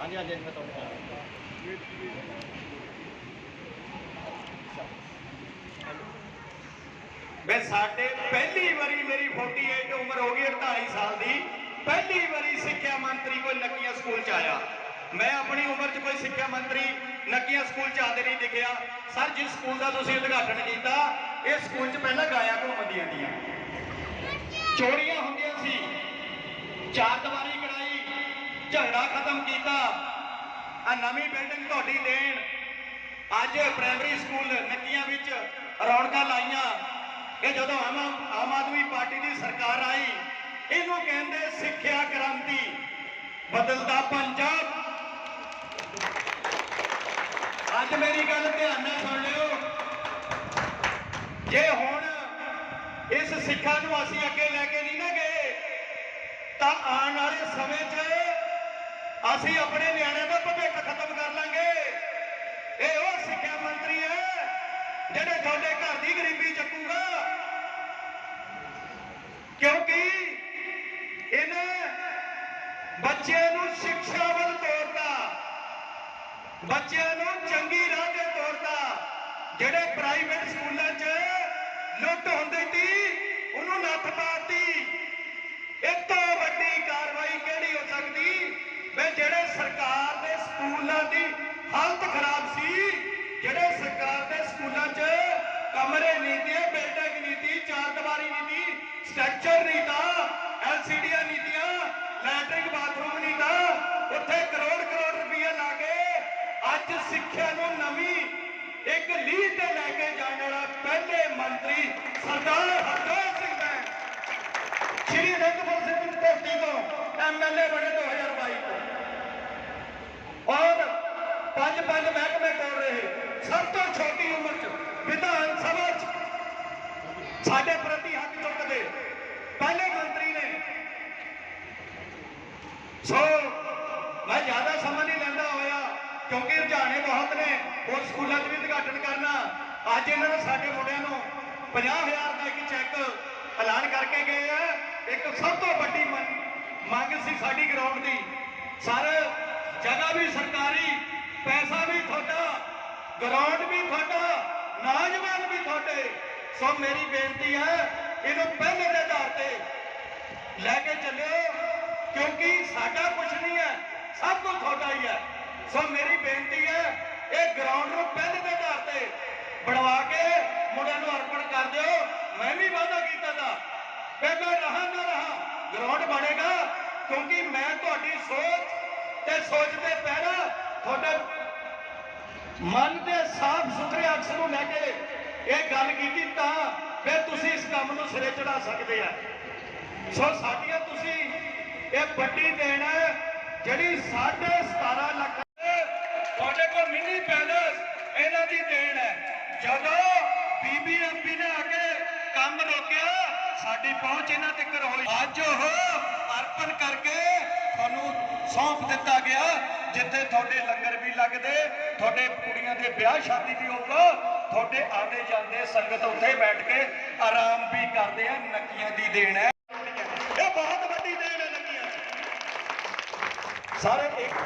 ਹਾਂਜੀ ਹਾਂਜੀ, ਮੈਂ ਤੁਹਾਨੂੰ ਮੈਂ ਸਾਡੇ ਪਹਿਲੀ ਵਾਰੀ ਮੇਰੀ 48 ਉਮਰ ਹੋ ਗਈ 48 ਸਾਲ ਦੀ। ਪਹਿਲੀ ਵਾਰੀ ਸਿੱਖਿਆ ਮੰਤਰੀ ਕੋਈ ਨੱਕੀਆਂ ਸਕੂਲ ਚ ਆਇਆ। ਮੈਂ ਆਪਣੀ ਉਮਰ 'ਚ ਕੋਈ ਸਿੱਖਿਆ ਮੰਤਰੀ ਨੱਕੀਆਂ ਸਕੂਲ ਚ ਆਦੇ ਨਹੀਂ ਦਿਖਿਆ। ਸਰ, ਜਿਸ ਸਕੂਲ ਦਾ ਤੁਸੀਂ ਉਦਘਾਟਨ ਕੀਤਾ, ਇਹ ਸਕੂਲ 'ਚ ਪਹਿਲਾਂ ਗਾਇਆ ਘੁੰਮਦੀਆਂ ਦੀਆਂ ਚੋਰੀਆਂ ਹੁੰਦੀਆਂ ਸੀ। ਚਾਰ ਦੀਵਾਰੀ ਝਗੜਾ ਖਤਮ ਕੀਤਾ। ਆ ਨਵੀਂ ਬਿਲਡਿੰਗ ਤੁਹਾਡੀ ਦੇਣ। ਅੱਜ ਪ੍ਰਾਇਮਰੀ ਸਕੂਲ ਨੱਕੀਆਂ ਵਿੱਚ ਰੌਣਕਾਂ ਲਾਈਆਂ। ਇਹ ਜਦੋਂ ਆਮ ਆਮ ਆਦਮੀ ਪਾਰਟੀ ਦੀ ਸਰਕਾਰ ਆਈ, ਇਹਨੂੰ ਕਹਿੰਦੇ ਸਿੱਖਿਆ ਕ੍ਰਾਂਤੀ। ਬਦਲਦਾ ਪੰਜਾਬ। ਅੱਜ ਮੇਰੀ ਗੱਲ ਧਿਆਨ ਨਾਲ ਸੁਣ ਲਿਓ। ਜੇ ਹੁਣ ਇਸ ਸਿੱਖਾ ਨੂੰ ਅਸੀਂ ਅੱਗੇ ਲੈ ਕੇ ਨਹੀਂ ਨਾ ਗਏ, ਤਾਂ ਆਉਣ ਵਾਲੇ ਸਮੇਂ 'ਚ ਅਸੀਂ ਆਪਣੇ ਨਿਆਣਿਆਂ ਦਾ ਭਵਿੱਖ ਖਤਮ ਕਰ ਲਾਂਗੇ। ਇਹ ਉਹ ਸਿੱਖਿਆ ਮੰਤਰੀ ਹੈ, ਜਿਹੜੇ ਤੁਹਾਡੇ ਘਰ ਦੀ ਗਰੀਬੀ ਚੱਕੂਗਾ। ਕਿਉਂਕਿ ਇਹਨੇ ਬੱਚਿਆਂ ਨੂੰ ਸਿੱਖਿਆ ਵੱਲ ਤੋਰਦਾ ਬੱਚਿਆਂ ਨੂੰ ਚੰਗੀ ਰਾਹ ਤੇ ਤੋਰਦਾ ਜਿਹੜੇ ਪ੍ਰਾਈਵੇਟ ਸਕੂਲਾਂ 'ਚ ਲੁੱਟ ਹੁੰਦੀ ਸੀ, ਉਹਨੂੰ ਨੱਥ ਪਾਤੀ ਇਹ ਤੋਂ ਵੱਡੀ ਕਾਰਵਾਈ ਕਿਹੜੀ ਹੋ ਸਕਦੀ ਵੇ ਜਿਹੜੇ ਸਰਕਾਰ ਦੇ ਸਕੂਲਾਂ ਦੀ ਹਾਲਤ ਖਰਾਬ ਸੀ ਜਿਹੜੇ ਸਰਕਾਰ ਦੇ ਸਕੂਲਾਂ 'ਚ ਕਮਰੇ ਨਹੀਂ ਤੇ ਬਿਲਡਿੰਗ ਨਹੀਂ ਤੀ, ਚਾਰ ਦੀਵਾਰੀ ਨਹੀਂ ਤੀ ਸਟਰਕਚਰ ਨਹੀਂ ਤਾਂ ਐਲਸੀਡੀਆਂ ਨਹੀਂ ਤੀਆਂ ਲੈਟਰਿੰਗ ਬਾਥਰੂਮ ਨਹੀਂ ਤਾਂ, ਉੱਥੇ ਕਰੋੜ ਕਰੋੜ ਰੁਪਏ ਲਾ ਕੇ ਅੱਜ ਸਿੱਖਿਆ ਨੂੰ ਨਵੀਂ ਇੱਕ ਲੀਹ ਤੇ ਲੈ ਕੇ ਜਾਣ ਵਾਲਾ ਪਹਿਲੇ ਮੰਤਰੀ ਸਰਦਾਰ ਹਰਜੋਤ ਸਿੰਘ ਹੈ। ਸ਼੍ਰੀ ਅਨੰਦਪੁਰ ਸਿੰਘ ਧਰਤੀ ਤੋਂ ਐਮਐਲਏ ਬਣੇ 2022 ਤੋਂ ਔਰ ਪੰਜ ਪੰਜ ਮਹਿਕਮੇ ਕਰ ਰਹੇ ਸਭ ਤੋਂ ਛੋਟੀ ਉਮਰ 'ਚ ਵਿਧਾਨ ਸਭਾ 'ਚ ਸਾਡੇ ਪ੍ਰਤੀ ਹੱਕ ਚੁੱਕਦੇ ਪਹਿਲੇ ਮੰਤਰੀ ਨੇ ਸੋ, ਮੈਂ ਜ਼ਿਆਦਾ ਸਮਾਂ ਨਹੀਂ ਲੈਂਦਾ ਹੋਇਆ, ਕਿਉਂਕਿ ਰੁਝਾਨੇ ਬਹੁਤ ਨੇ, ਹੋਰ ਸਕੂਲਾਂ 'ਚ ਵੀ ਉਦਘਾਟਨ ਕਰਨਾ। ਅੱਜ ਇਹਨਾਂ ਨੇ ਸਾਡੇ ਮੁੰਡਿਆਂ ਨੂੰ 50000 ਦਾ ਇੱਕ ਚੈੱਕ ਐਲਾਨ ਕਰਕੇ ਗਏ ਆ। ਇੱਕ ਸਭ ਤੋਂ ਵੱਡੀ ਮੰਗ ਸੀ ਸਾਡੀ ਗਰਾਊਂਡ ਦੀ। ਸਰ, ਜਗ੍ਹਾ ਵੀ ਸਰਕਾਰੀ, ਪੈਸਾ ਵੀ ਤੁਹਾਡਾ ਗਰਾਊਂਡ ਵੀ ਤੁਹਾਡਾ, ਨੌਜਵਾਨ ਵੀ ਤੁਹਾਡੇ। ਸੋ ਮੇਰੀ ਬੇਨਤੀ ਹੈ, ਇਹਨੂੰ ਪਹਿਲੇ ਦੇ ਆਧਾਰ ਤੇ ਲੈ ਕੇ ਚੱਲਿਓ। ਕਿਉਂਕਿ ਸਾਡਾ ਕੁਝ ਨਹੀਂ ਹੈ, ਸਭ ਕੁਝ ਤੁਹਾਡਾ ਹੀ ਹੈ। ਸੋ ਮੇਰੀ ਬੇਨਤੀ ਹੈ, ਇਹ ਗਰਾਊਂਡ ਨੂੰ ਪਹਿਲੇ ਦੇ ਆਧਾਰ ਤੇ ਬਣਵਾ ਕੇ ਮੁੰਡਿਆਂ ਨੂੰ ਅਰਪਣ ਕਰ ਦਿਓ। ਮੈਂ ਵੀ ਵਾਅਦਾ ਕੀਤਾ ਦਾ ਕਿ ਮੈਂ ਰਹਾ ਨਾ ਰਹਾ ਗਰਾਊਂਡ ਬਣੇਗਾ, ਕਿਉਂਕਿ ਮੈਂ ਤੁਹਾਡੀ ਸੋਚ ਤੇ ਸੋਚ ਦੇ ਪਹਿਰਾ ਤੁਹਾਡੇ ਮਨ ਦੇ ਸਾਫ਼ ਸੁਥਰੇ ਅਕਸ ਨੂੰ ਲੈ ਕੇ ਇਹ ਗੱਲ ਕੀਤੀ ਤਾਂ ਫਿਰ ਤੁਸੀਂ ਇਸ ਕੰਮ ਨੂੰ ਸਿਰੇ ਚੜਾ ਸਕਦੇ ਆ। ਸੋ ਸਾਡੀਆਂ ਤੁਸੀਂ ਇਹ ਵੱਡੀ ਦੇਣ ਹੈ ਜਿਹੜੀ 17.5 ਲੱਖ ਤੁਹਾਡੇ ਕੋਲ ਮਿੰਨੀ ਪੈਲਸ ਇਹਨਾਂ ਦੀ ਦੇਣ ਹੈ। ਜਦੋਂ ਬੀਬੀਐਮਪੀ ਨੇ ਆ ਕੇ ਕੰਮ ਰੋਕਿਆ, ਸਾਡੀ ਪਹੁੰਚ ਇਹਨਾਂ ਤੱਕ ਹੋਈ। ਅੱਜ ਉਹ ਅਰਪਣ ਕਰਕੇ ਤੁਹਾਨੂੰ ਸੌਂਪ ਦਿੱਤਾ ਗਿਆ, ਜਿੱਥੇ ਤੁਹਾਡੇ ਲੰਗਰ ਵੀ ਲੱਗਦੇ, ਤੁਹਾਡੇ ਕੁੜੀਆਂ ਦੇ ਵਿਆਹ ਸ਼ਾਦੀ ਵੀ ਹੋਊਗਾ, ਤੁਹਾਡੇ ਆਉਂਦੇ ਜਾਂਦੇ ਸੰਗਤ ਉੱਥੇ ਬੈਠ ਕੇ ਆਰਾਮ ਵੀ ਕਰਦੇ ਆ, ਨੱਕੀਆਂ ਦੀ ਦੇਣ ਹੈ ਇਹ ਬਹੁਤ ਵੱਡੀ ਦੇਣ ਹੈ ਨੱਕੀਆਂ ਸਾਰੇ ਇੱਕ